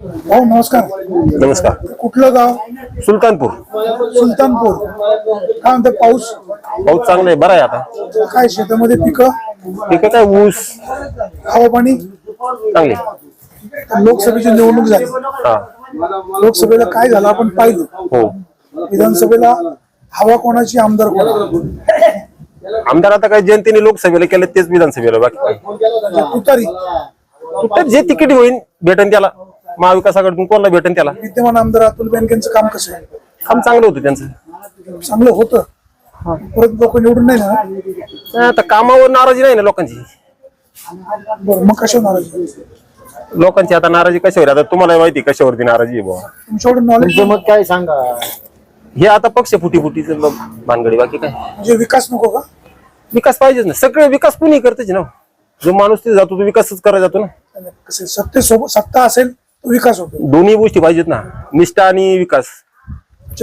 भाऊ नमस्कार. नमस्कार. कुठलं गाव? सुलतानपूर. सुलतानपूर. काय म्हणतात पाऊस? पाऊस चांगला आहे बरा आहे आता. काय शेतामध्ये पिकं? पिकं काय ऊस. हवा पाणी? चांगले. लोकसभेची निवडणूक झाली. हा. लोकसभेला काय झालं आपण पाहिलं. हो. विधानसभेला हवा कोणाची आमदार कोणा आमदार आता काय जनतेने लोकसभेला केलं तेच विधानसभेला बाकी काय. तुतारी. तर जे तिकीट होईल भेटन त्याला. महाविकास आघाडीतून कोणाला भेटन त्याला? विद्यमान आमदार अतुल बेनकेंचं काम कसं आहे? काम चांगलं होतं त्यांचं. चांगलं होतं. परत लोक निवडून नाही ना आता कामावर नाराजी नाही ना लोकांची? बरं मग कशा नाराज? लोकांची आता नाराजी कशावर आहे? आता तुम्हाला माहिती आहे कशावरती नाराजी आहे बाबा तुमच्याकडे नॉलेज मग काय सांगा? हे आता पक्ष फुटी फुटीचं भानगडी बाकी काय? म्हणजे विकास नको का? विकास पाहिजेच ना. सगळे विकास कुणी करतेच ना. जो माणूस ते जातो तो विकासच करायला जातो ना. कसं सत्तेसोबत सत्ता असेल विकास होतो. दोन्ही गोष्टी पाहिजेत ना. निष्ठा आणि विकास.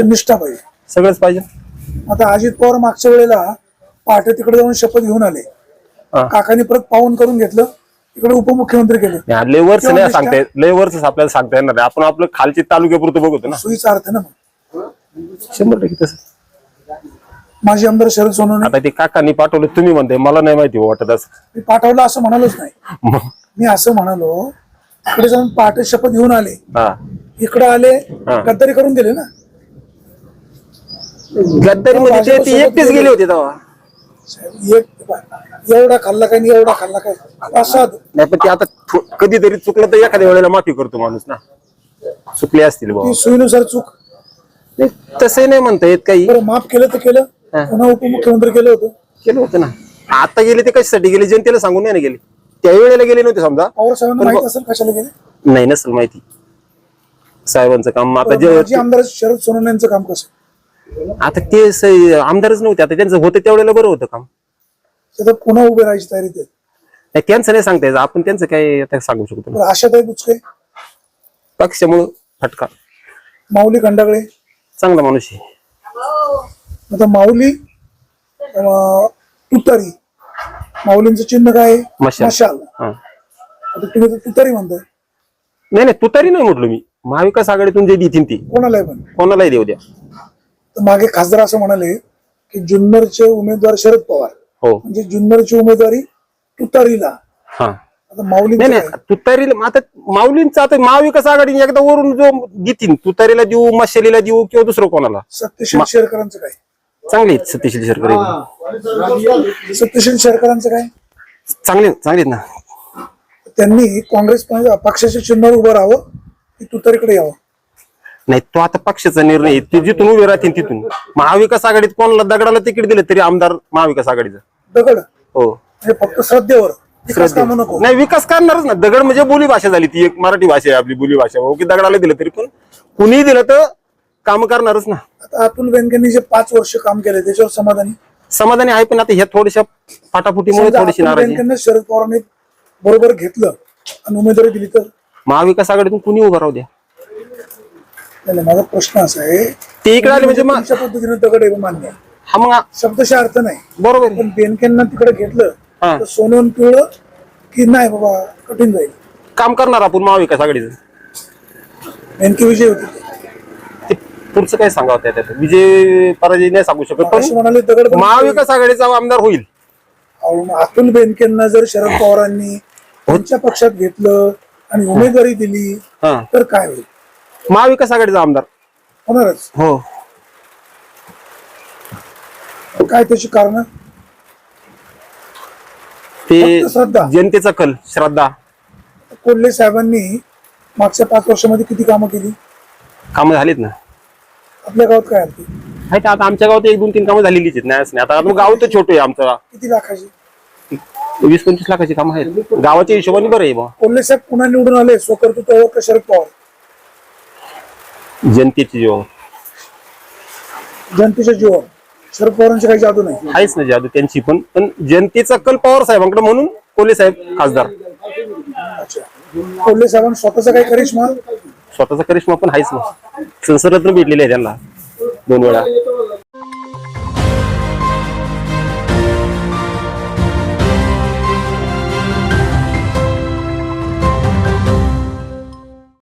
निष्ठा पाहिजे. सगळंच पाहिजे. आता अजित पवार मागच्या वेळेला पहाटे तिकडे जाऊन शपथ घेऊन आले. हा. काकांनी परत पाहून करून घेतलं. इकडे उपमुख्यमंत्री केले. नाही, लय वर्ष किंवा नाही सांगता येत. लय वर्ष आपल्याला सांगता येणार नाही. आपण आपलं खालची तालुक्यापुरतं बघतो ना. सोयीचा अर्थ ना मग शंभर टक्के तसं. माझे आमदार शरद सोनवणे. आता ते काकांनी पाठवलं. तुम्ही म्हणताय मला नाही माहिती वाटत असं. मी पाठवलं असं म्हणालोच नाही. मी असं म्हणालो इकडे जाऊन पहाटे शपथ घेऊन आले. हा. इकडे आले हा. गद्दारी करून गेले ना. गद्दारी मध्ये ते- ते एकटेच गेले होते तेव्हा? एक एवढा खाल्ला काय आणि एवढा खाल्ला काय? प्रसाद. नाही पण ते आता थो- कधीतरी चुकलं तर एखाद्या वेळेला माफी करतो माणूस ना. चुकले असतील बाबा ती सोयीनुसार चूक. नाही, तसं नाही म्हणता येत काही. बरं माफ केलं तर केलं. हा. पुन्हा उपमुख्यमंत्री केलं होतं. केलं होतं ना. आता गेले ते कशासाठी? गेले जनतेला सांगून नाही ना गेले. त्या वेळेला गेले नव्हते समजा. पवार साहेबांना माहीत असेल कशाला गेले? नाही नसेल माहिती. साहेबांचं काम आता जे माजी आमदार शरद सोनवणे यांचं काम कसं? आता ते स- आमदारच नव्हते आता त्यांचं होतं त्यावेळेला बरं होतं काम. ते तर पुन्हा उभे राहायची तयारी ते नाही, त्यांचं नाही सांगता यायचं आपण त्यांचं काय आता सांगू शकतो बरं, आशाताई बुचके? पक्षामुळं फटका. माऊली खंडागळे? चांगला माणूस आहे. आता माऊली अं, तुतारी. माऊलींचं चिन्ह काय? आहे? मशाल. मशाल. हा. आता तुम्ही तर तुतारी म्हणताय. नाही नाही तू तरी नाही म्हटलो मी. महाविकास आघाडीतून जे देतील ती. कोणालाही पण. कोणालाही देऊ द्या. तर मागे खासदार असं म्हणाले की जुन्नरचे उमेदवार शरद पवार. हो. म्हणजे जुन्नरची उमेदवारी तुतारीला. हा. आता माऊली नाही नाही तुतारी आता माऊलींचा आता महाविकास आघाडीने एकदा वरून जो देतील तुतारीला देऊ मशालीला देऊ किंवा दुसरं कोणाला? सत्यशील शेरकरांचं काय? चांगले आहेत सतीशील शेरकर सत्यशील शेरकरांचं काय? चांगले चांगले आहेत ना. त्यांनी काँग्रेस प- पक्षाच्या चिन्हावर उभं राहावं की तुतारीकडे यावं? नाही तो आता पक्षाचा निर्णय आहे. ते जिथून उभे राहतील तिथून. महाविकास आघाडीत कोणाला दगडाला तिकीट दिलं तरी आमदार महाविकास आघाडीचा. दगड? हो. हे फक्त श्रद्धेवर. विकास कामं नको. नाही विकास करणारच ना. दगड म्हणजे बोली भाषा झाली ती. एक मराठी भाषा आहे आपली बोली भाषा हो की दगडाला दिलं तरी पण. कुणीही दिलं तर काम करणारच ना. आता अतुल बेनकेंनी जे पाच वर्ष काम केले त्याच्यावर समाधानी? समाधानी आहे पण आता ह्या थोड्याशा फाटाफुटीमुळे समजा थोडीशी अतुल नाराजी. आहे. बेनकेंना शरद पवारांनी बरोबर घेतलं आणि उमेदवारी दिली तर? महाविकास आघाडीतून कुणी उभं राहू द्या? नाही, नाही, माझा प्रश्न असा आहे ते इकडे आले म्हणजे मग तुमच्या पद्धतीने दगड आहे मान्य आहे. हा मग शब्दशः अर्थ नाही. बरोबर आहे. पण बेनकेंना तिकडे घेतलं हा. तर सोनवून पिवळं की नाही बाबा कठीण जाईल. काम करणार आपण महाविकास आघाडीचं. बेनके विजय होते ते पुढचं काय सांगावं त्या त्यात? विजय पराजय नाही सांगू शकत पण म्हणाले दगड महाविकास आघाडीचा आमदार होईल. अतुल बेनकेंना जर शरद पवारांनी त्यांच्या पक्षात घेतलं आणि उमेदवारी दिली हा. तर काय होईल? महाविकास आघाडीचा आमदार. होणारच. हो. काय त्याची कारण? ते श्रद्धा. जनतेचा कल श्रद्धा. कोल्हे साहेबांनी मागच्या पाच वर्षामध्ये किती कामं केली? कामं झालीत ना. आपल्या गावात काय आली आहेत आता आमच्या गावात एक दोन तीन कामं झालेलीच आहेत नाही असं नाही. आता गाव तर छोटं आहे आमचं. किती लाखाची? वीस पंचवीस लाखाची कामं आहेत. गावाच्या हिशोबाने बरं आहे बा कोल्हे साहेब पुन्हा निवडून आले स्वकर्तृत्वावर का शरद पवार. जनतेची जीव जनतेच्या जीवावर शरद पवारांची काही जादू नाही. आहेच ना जादू त्यांची पण. पण जनतेचा कल पवार साहेबांकडे म्हणून कोले साहेब खासदार. अच्छा. कोल्हे साहेबांना स्वतःचा काही करिश्मा? स्वतःचा करिश्मा पण आहेच ना. संसदरत्न भेटलेले आहे त्यांना दोन वेळा.